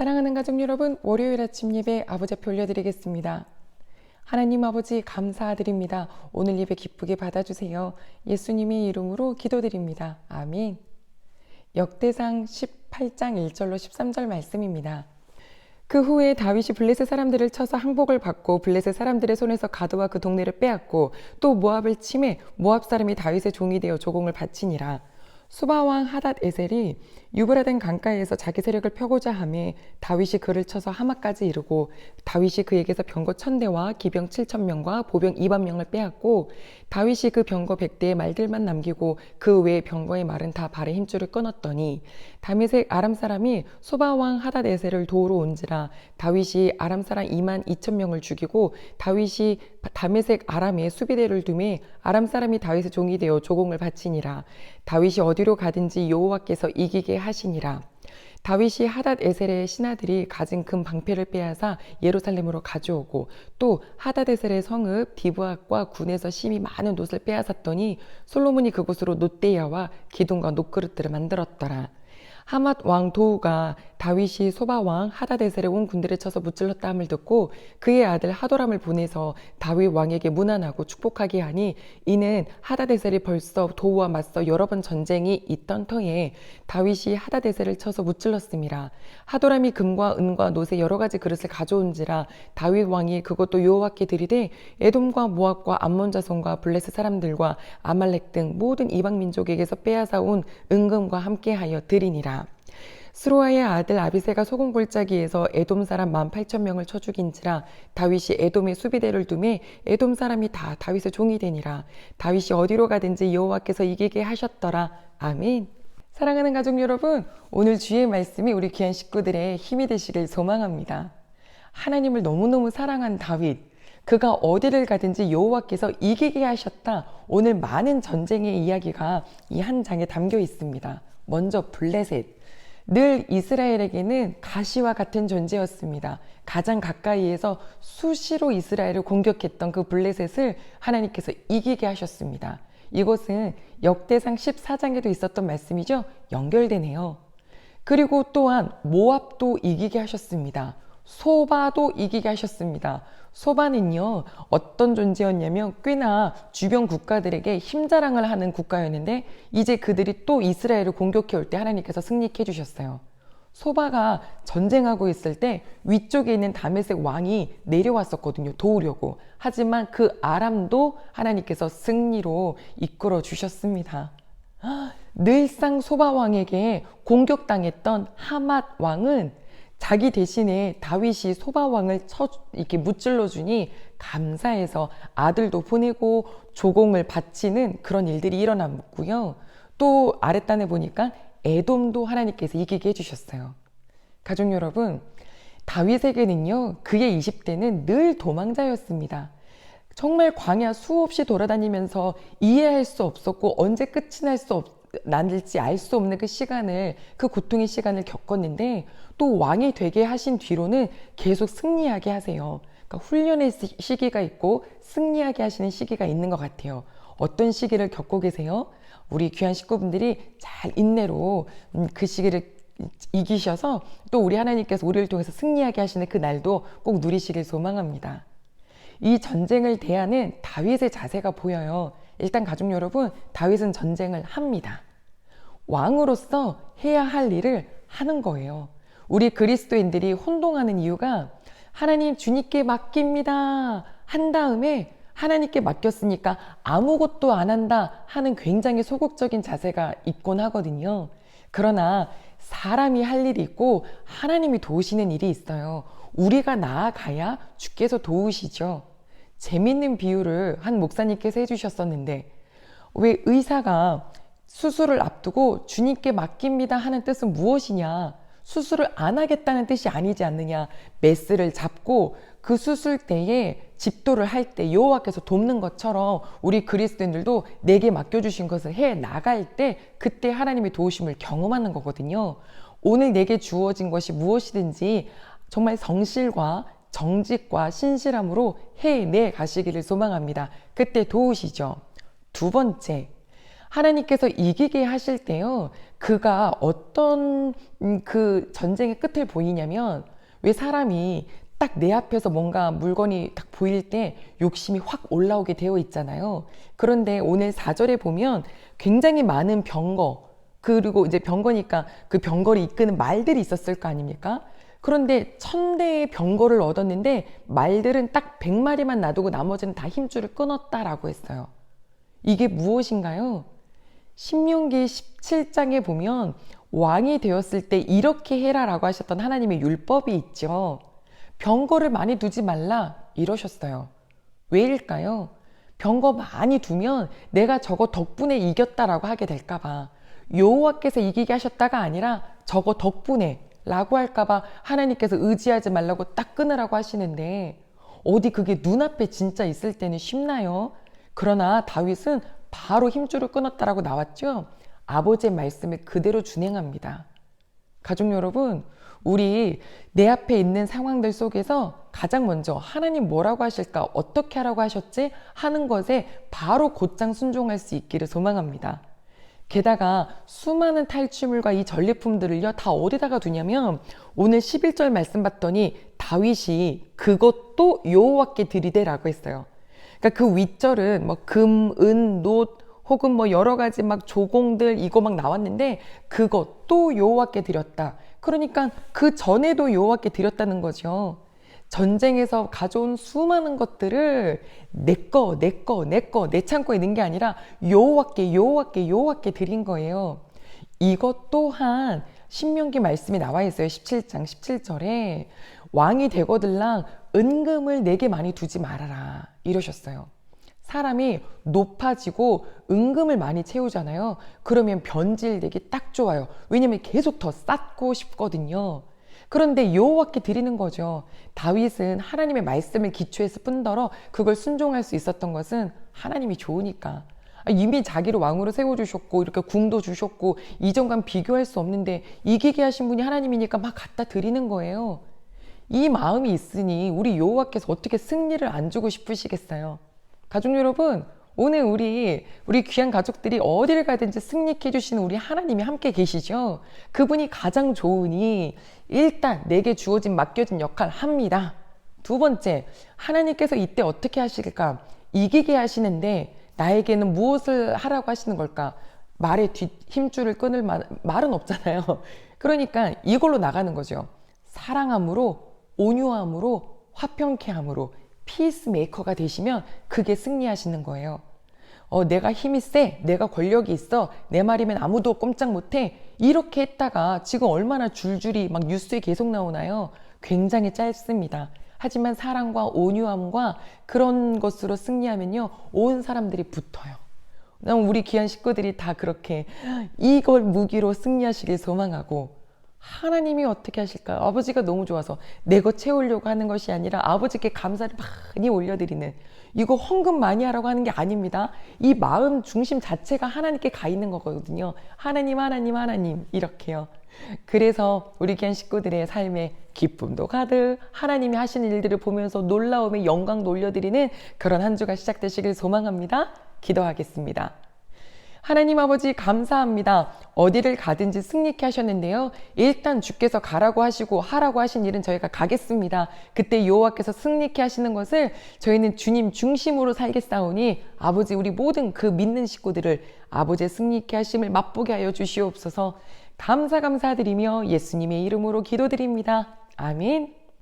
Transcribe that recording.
사랑하는 가족 여러분, 월요일 아침 예배 아버지표 올려드리겠습니다. 하나님 아버지 감사드립니다. 오늘 예배 기쁘게 받아주세요. 예수님의 이름으로 기도드립니다. 아멘. 역대상 18장 1절로 13절 말씀입니다. 그 후에 다윗이 블레셋 사람들을 쳐서 항복을 받고 블레셋 사람들의 손에서 가드와 그 동네를 빼앗고 또 모압을 침해 모압 사람이 다윗의 종이 되어 조공을 바치니라. 수바왕 하닷 에셀이 유브라덴 강가에서 자기 세력을 펴고자 하며 다윗이 그를 쳐서 하마까지 이르고 다윗이 그에게서 병거 천대와 기병 칠천 명과 보병 이만 명을 빼앗고 다윗이 그 병거 백대의 말들만 남기고 그 외의 병거의 말은 다 발의 힘줄을 끊었더니 다메색 아람 사람이 수바왕 하닷 에셀을 도우러 온지라 다윗이 아람 사람 이만 이천 명을 죽이고 다윗이 다메색 아람에 수비대를 두매 아람 사람이 다윗의 종이 되어 조공을 바치니라 다윗이 어디로 가든지 여호와께서 이기게 하시니라. 다윗이 하닷 에셀의 신하들이 가진 금 방패를 빼앗아 예루살렘으로 가져오고 또 하닷 에셀의 성읍 디브앗과 군에서 심이 많은 놋을 빼앗았더니 솔로몬이 그곳으로 놋대야와 기둥과 놋그릇들을 만들었더라. 하맛 왕 도우가 다윗이 소바 왕 하다데셀의 온 군대를 쳐서 무찔렀다 함을 듣고 그의 아들 하도람을 보내서 다윗 왕에게 무난하고 축복하게 하니 이는 하다데셀이 벌써 도우와 맞서 여러 번 전쟁이 있던 터에 다윗이 하다데셀을 쳐서 무찔렀습니다. 하도람이 금과 은과 노새 여러 가지 그릇을 가져온지라 다윗 왕이 그것도 여호와께 드리되 에돔과 모압과 암몬 자손과 블레스 사람들과 아말렉 등 모든 이방 민족에게서 빼앗아 온 은금과 함께하여 드리니라. 스로아의 아들 아비세가 소금 골짜기에서 에돔 사람 만 팔천 명을 쳐 죽인지라 다윗이 에돔의 수비대를 두매 에돔 사람이 다 다윗의 종이 되니라 다윗이 어디로 가든지 여호와께서 이기게 하셨더라 아멘. 사랑하는 가족 여러분, 오늘 주의 말씀이 우리 귀한 식구들의 힘이 되시길 소망합니다. 하나님을 너무너무 사랑한 다윗, 그가 어디를 가든지 여호와께서 이기게 하셨다. 오늘 많은 전쟁의 이야기가 이 한 장에 담겨 있습니다. 먼저 블레셋. 늘 이스라엘에게는 가시와 같은 존재였습니다. 가장 가까이에서 수시로 이스라엘을 공격했던 그 블레셋을 하나님께서 이기게 하셨습니다. 이것은 역대상 14장에도 있었던 말씀이죠. 연결되네요. 그리고 또한 모압도 이기게 하셨습니다. 소바도 이기게 하셨습니다. 소바는요, 어떤 존재였냐면 꽤나 주변 국가들에게 힘자랑을 하는 국가였는데 이제 그들이 또 이스라엘을 공격해 올 때 하나님께서 승리해 주셨어요. 소바가 전쟁하고 있을 때 위쪽에 있는 다메섹 왕이 내려왔었거든요. 도우려고. 하지만 그 아람도 하나님께서 승리로 이끌어 주셨습니다. 늘상 소바 왕에게 공격당했던 하맛 왕은 자기 대신에 다윗이 소바 왕을 쳐 이렇게 무찔러 주니 감사해서 아들도 보내고 조공을 바치는 그런 일들이 일어났고요. 또 아랫단에 보니까 에돔도 하나님께서 이기게 해주셨어요. 가족 여러분, 다윗에게는요, 그의 20대는 늘 도망자였습니다. 정말 광야 수없이 돌아다니면서 이해할 수 없었고 언제 끝이 날 수 없, 날지 알 수 없는 그 시간을 그 고통의 시간을 겪었는데 또 왕이 되게 하신 뒤로는 계속 승리하게 하세요. 그러니까 훈련의 시기가 있고 승리하게 하시는 시기가 있는 것 같아요. 어떤 시기를 겪고 계세요? 우리 귀한 식구분들이 잘 인내로 음, 그 시기를 이기셔서 또 우리 하나님께서 우리를 통해서 승리하게 하시는 그 날도 꼭 누리시길 소망합니다. 이 전쟁을 대하는 다윗의 자세가 보여요. 일단 가족 여러분, 다윗은 전쟁을 합니다. 왕으로서 해야 할 일을 하는 거예요. 우리 그리스도인들이 혼동하는 이유가 하나님 주님께 맡깁니다. 한 다음에 하나님께 맡겼으니까 아무것도 안 한다 하는 굉장히 소극적인 자세가 있곤 하거든요. 그러나 사람이 할 일이 있고 하나님이 도우시는 일이 있어요. 우리가 나아가야 주께서 도우시죠. 재밌는 비유를 한 목사님께서 해주셨었는데 왜 의사가 수술을 앞두고 주님께 맡깁니다 하는 뜻은 무엇이냐? 수술을 안 하겠다는 뜻이 아니지 않느냐? 메스를 잡고 그 수술 때에 집도를 할 때 여호와께서 돕는 것처럼 우리 그리스도인들도 내게 맡겨주신 것을 해 나갈 때 그때 하나님의 도우심을 경험하는 거거든요. 오늘 내게 주어진 것이 무엇이든지 정말 성실과 정직과 신실함으로 해내 가시기를 소망합니다. 그때 도우시죠. 두 번째, 하나님께서 이기게 하실 때요, 그가 어떤 음, 그 전쟁의 끝을 보이냐면, 왜 사람이 딱 내 앞에서 뭔가 물건이 딱 보일 때 욕심이 확 올라오게 되어 있잖아요. 그런데 오늘 4절에 보면 굉장히 많은 병거, 그리고 이제 병거니까 그 병거를 이끄는 말들이 있었을 거 아닙니까? 그런데 천 대의 병거를 얻었는데 말들은 딱 100마리만 놔두고 나머지는 다 힘줄을 끊었다라고 했어요. 이게 무엇인가요? 신명기 17장에 보면 왕이 되었을 때 이렇게 해라라고 하셨던 하나님의 율법이 있죠. 병거를 많이 두지 말라 이러셨어요. 왜일까요? 병거 많이 두면 내가 저거 덕분에 이겼다라고 하게 될까봐 여호와께서 이기게 하셨다가 아니라 저거 덕분에 라고 할까봐 하나님께서 의지하지 말라고 딱 끊으라고 하시는데 어디 그게 눈앞에 진짜 있을 때는 쉽나요? 그러나 다윗은 바로 힘줄을 끊었다라고 나왔죠. 아버지의 말씀을 그대로 준행합니다. 가족 여러분, 우리 내 앞에 있는 상황들 속에서 가장 먼저 하나님 뭐라고 하실까, 어떻게 하라고 하셨지 하는 것에 바로 곧장 순종할 수 있기를 소망합니다. 게다가 수많은 탈취물과 이 전리품들을요, 다 어디다가 두냐면 오늘 11절 말씀 봤더니 다윗이 그것도 여호와께 드리되라고 했어요. 그러니까 그 윗절은 뭐 금, 은, 노 혹은 뭐 여러 가지 막 조공들 이거 막 나왔는데 그것도 여호와께 드렸다. 그러니까 그 전에도 여호와께 드렸다는 거죠. 전쟁에서 가져온 수많은 것들을 내 거, 내 거, 내 거, 내 창고에 있는 게 아니라 여호와께, 여호와께, 여호와께 드린 거예요. 이것 또한 신명기 말씀이 나와 있어요. 17장 17절에 왕이 되거들랑 은금을 내게 많이 두지 말아라 이러셨어요. 사람이 높아지고 은금을 많이 채우잖아요. 그러면 변질되기 딱 좋아요. 왜냐면 계속 더 쌓고 싶거든요. 그런데 여호와께 드리는 거죠. 다윗은 하나님의 말씀을 기초해서 뿐더러 그걸 순종할 수 있었던 것은 하나님이 좋으니까. 아, 이미 자기를 왕으로 세워주셨고 이렇게 궁도 주셨고 이전과 비교할 수 없는데 이기게 하신 분이 하나님이니까 막 갖다 드리는 거예요. 이 마음이 있으니 우리 여호와께서 어떻게 승리를 안 주고 싶으시겠어요? 가족 여러분, 오늘 우리 우리 귀한 가족들이 어디를 가든지 승리케 해주시는 우리 하나님이 함께 계시죠. 그분이 가장 좋으니 일단 내게 주어진 맡겨진 역할 합니다. 두 번째, 하나님께서 이때 어떻게 하실까? 이기게 하시는데 나에게는 무엇을 하라고 하시는 걸까? 말에 뒷 힘줄을 끊을 말, 말은 없잖아요. 그러니까 이걸로 나가는 거죠. 사랑함으로 온유함으로 화평케 함으로 피스메이커가 되시면 그게 승리하시는 거예요. 어, 내가 힘이 세, 내가 권력이 있어, 내 말이면 아무도 꼼짝 못해. 이렇게 했다가 지금 얼마나 줄줄이 막 뉴스에 계속 나오나요? 굉장히 짧습니다. 하지만 사랑과 온유함과 그런 것으로 승리하면요, 온 사람들이 붙어요. 우리 귀한 식구들이 다 그렇게 이걸 무기로 승리하시길 소망하고 하나님이 어떻게 하실까요? 아버지가 너무 좋아서 내것 채우려고 하는 것이 아니라 아버지께 감사를 많이 올려드리는 이거 헌금 많이 하라고 하는 게 아닙니다. 이 마음 중심 자체가 하나님께 가 있는 거거든요. 하나님, 하나님, 하나님 이렇게요. 그래서 우리 귀한 식구들의 삶에 기쁨도 가득 하나님이 하시는 일들을 보면서 놀라움에 영광도 올려드리는 그런 한 주가 시작되시길 소망합니다. 기도하겠습니다. 하나님 아버지 감사합니다. 어디를 가든지 승리케 하셨는데요. 일단 주께서 가라고 하시고 하라고 하신 일은 저희가 가겠습니다. 그때 여호와께서 승리케 하시는 것을 저희는 주님 중심으로 살겠사오니 아버지 우리 모든 그 믿는 식구들을 아버지의 승리케 하심을 맛보게 하여 주시옵소서. 감사 감사드리며 예수님의 이름으로 기도드립니다. 아멘.